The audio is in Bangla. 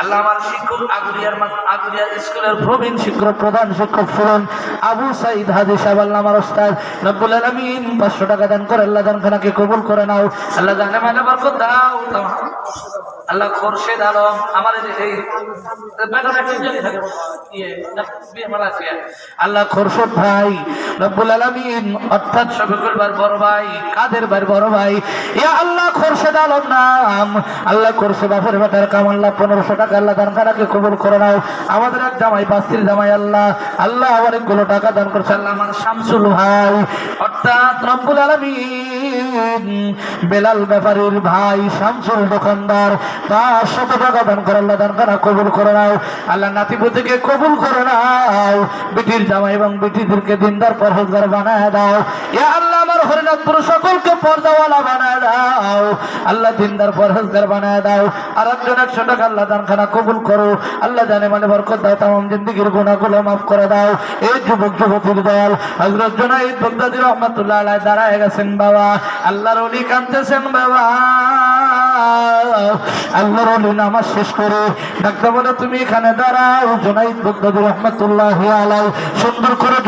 আল্লাহ আমার স্কুলের প্রবীণ শিক্ষক, প্রধান শিক্ষক ফুরন, আবু সাইদ হাজি সাহেব, আল্লাহ আমার ওস্তাদ। রব্বুল পাঁচশো টাকা দান করে, আল্লাহ দান খানাকে কবুল করে নাও। আল্লাহ দাও আল্লাহ খোরশেদ আলম আমার এই ইয়ে, বিয়ে মালয়েশিয়া। আল্লাহ খোরশদ ভাই রব্বুল আলামিন অর্থাৎ শফিকুল বড় ভাই কাদের বড় ভাই ইয়া আল্লাহ খোরশেদ আলম নাম। আল্লাহ খোরশে বাপের বেটার কামাল্লাহ পনেরোশো টাকা আল্লাহ দান খানাকে কবুল করে নাও। আমাদের এক জামাই বাস্তির জামাই আল্লাহ আল্লাহ অনেকগুলো টাকা দান করছে আল্লাহ আমার শামসুল ভাই। অর্থাৎ রব্বুল আলামিন বেলাল ব্যাপারীর ভাই শামসুল দোকানদার, তার শত টাকা দান করে আল্লাহ দান করা কবুল করে নাও। আল্লাহ নাতিপুতিকে কবুল করে নাও। বিটির জামাই এবং বিটিদেরকে দিনদার পরহেজগার বানায় দাও। এ আল্লাহ আমার হরিনাথপুর সকলকে পর্দাওয়ালা বানায় দাও। আল্লাহ দিনদার পরহেজগার বানায় দাও। আর একজন একশো টাকা আল্লাহ দান খানা কবুল করো। আল্লাহ জানে মানে বরকত দাও, তাম জিন্দিগির গুণাগুলো মাফ করে দাও। এই যুবক যুবতীর দল হজরত জনাইদ বগদাদি রহমতুল্লাহ দাঁড়ায় গেছেন বাবা। আল্লাহর অলি কাঁদতেছেন বাবা। আল্লাহর অলি নামাজ শেষ করে ডাক্তার বলে, তুমি এখানে দাঁড়াও। জোনাইদ বগদাদি রহমতুল্লাহ আলাই সুন্দর করে